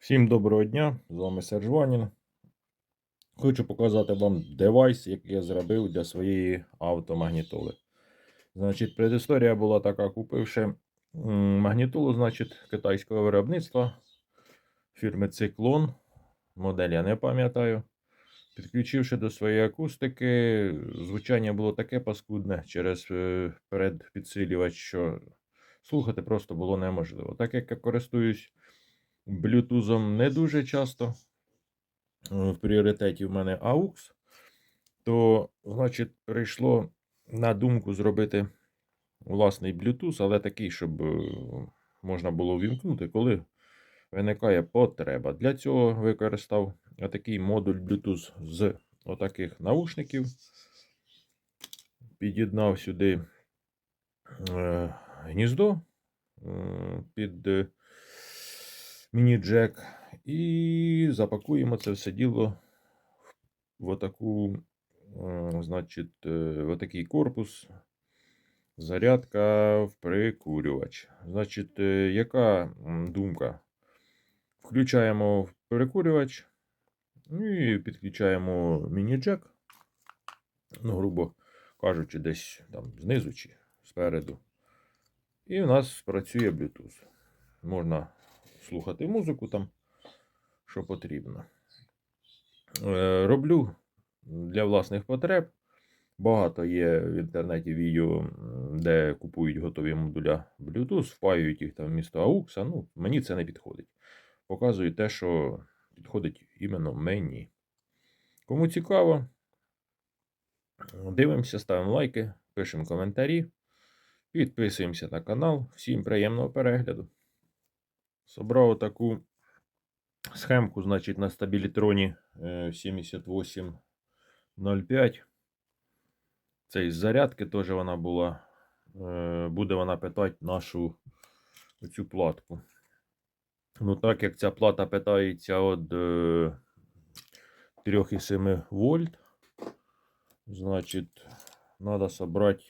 Всім доброго дня! З вами Серж Ванін. Хочу показати вам девайс, який я зробив для своєї автомагнітоли. Значить, предісторія була така: купивши магнітолу, значить, китайського виробництва фірми Циклон. Модель я не пам'ятаю. Підключивши до своєї акустики, звучання було таке паскудне через е, передпідсилювач, що слухати просто було неможливо. Так як я користуюсь блютузом не дуже часто. е, В пріоритеті в мене AUX, то, значить, прийшло на думку зробити власний Bluetooth, але такий, щоб е, можна було вімкнути, коли виникає потреба. Для цього використав отакий модуль Bluetooth з отаких наушників. Під'єднав сюди е, гніздо під міні-джек і запакуємо це все діло в отаку, е, значить, е, в отакий корпус. Зарядка в прикурювач. Значить, е, яка думка? Включаємо в перекурювач ну і підключаємо міні-джек. Ну, грубо кажучи, десь там знизу чи спереду. І в нас працює Bluetooth. Можна слухати музику там, що потрібно. Е, Роблю для власних потреб. Багато є в інтернеті відео, де купують готові модуля Bluetooth, впаюють їх там вмісто AUX. Ну, мені це не підходить. Показую те, що підходить іменно мені. Кому цікаво, дивимося, ставимо лайки, пишемо коментарі, підписуємося на канал. Всім приємного перегляду. Собрав таку схемку, значить, на стабілітроні е, 7805. Це із зарядки теж вона була. Е, Буде вона питати нашу оцю платку. Ну, так як ця плата питається від е, 3,7 вольт, значить, треба собрати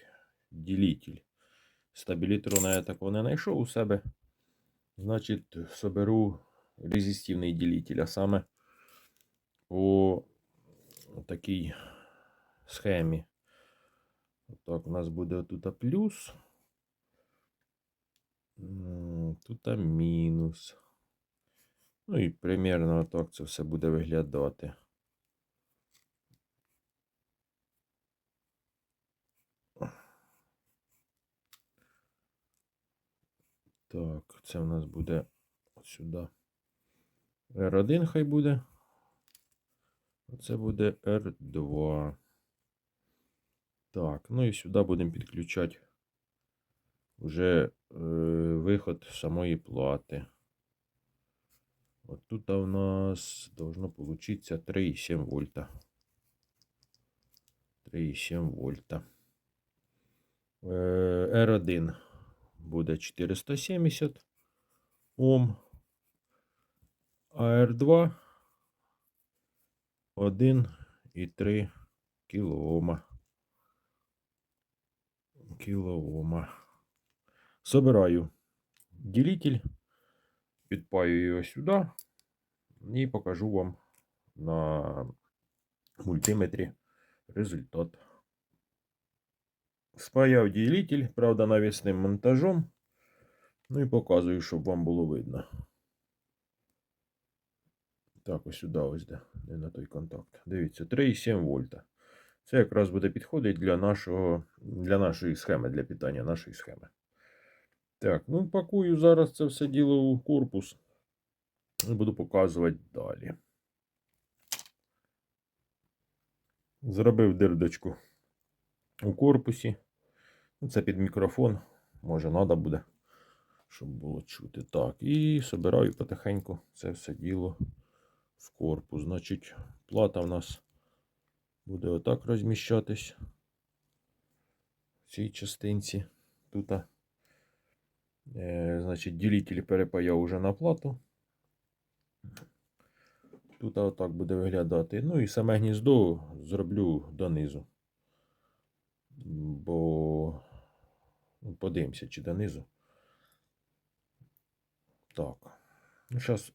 ділитель. Стабілітрона я такого не знайшов у себе. Значить, соберу резистивний ділитель, а саме по такій схемі. Так, у нас буде тут плюс. Тут мінус. Ну і примерно так це все буде виглядати. Так, це в нас буде сюди. R1 хай буде. Оце буде R2. Так, ну і сюди будемо підключати вже е, виход самої плати. От тут у нас должно получиться 3,7 вольта. 3,7 вольта. Е, R1 буде 470 Ом. А R2 1,3 кілоома. Кілоома. Собираю ділитель, підпаю його сюди і покажу вам на мультиметрі результат. Спаяв ділитель, правда, навісним монтажом. Ну і показую, щоб вам було видно. Так, ось сюди ось де, де на той контакт. Дивіться, 3,7 вольта. Це якраз буде підходить для нашого, для нашої схеми, для питання нашої схеми. Так, ну пакую зараз це все діло у корпус. І буду показувати далі. Зробив дирдочку у корпусі. Ну, Це під мікрофон. Може, треба буде, щоб було чути. Так, і собираю потихеньку це все діло в корпус. Значить, плата в нас буде отак розміщатись в цій частинці. Тут, е, значить, ділитель перепаяв уже на плату. Тут отак буде виглядати. Ну і саме гніздо зроблю донизу. Бо подивимося, чи донизу. Так. Ну, зараз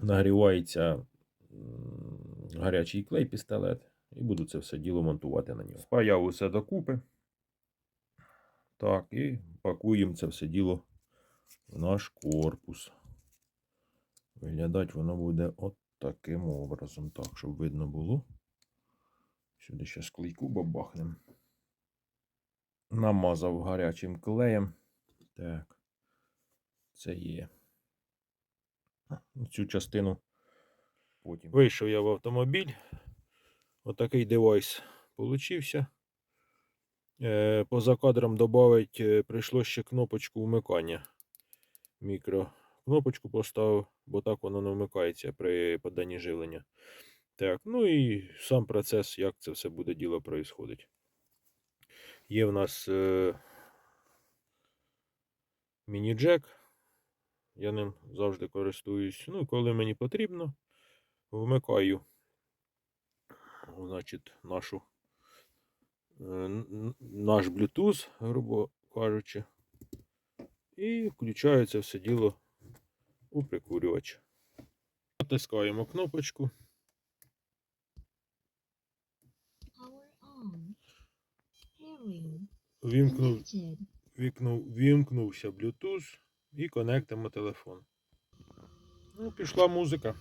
нагрівається гарячий клей пістолет, і буду це все діло монтувати на нього. Спаяв усе докупи. Так, і пакуємо це все діло в наш корпус. Виглядати воно буде от таким образом. Так, щоб видно було. Сюди ще клейку бабахнем. Намазав гарячим клеєм. Так. Це є. Цю частину потім. Вийшов я в автомобіль. Отакий девайс получився. Е, поза кадром додати прийшло ще кнопочку вмикання. Мікро. Кнопочку поставив, бо так воно не вмикається при поданні живлення. Так, ну і сам процес, як це все буде діло происходить. Є в нас е, міні-джек. Я ним завжди користуюсь. Ну, коли мені потрібно, вмикаю значить, нашу, е, наш Bluetooth, грубо кажучи. І включаю це все діло у прикурювач. Натискаємо кнопочку. Вімкнув, вікнув, вімкнувся Bluetooth і конектимо телефон. Ну, пішла музика.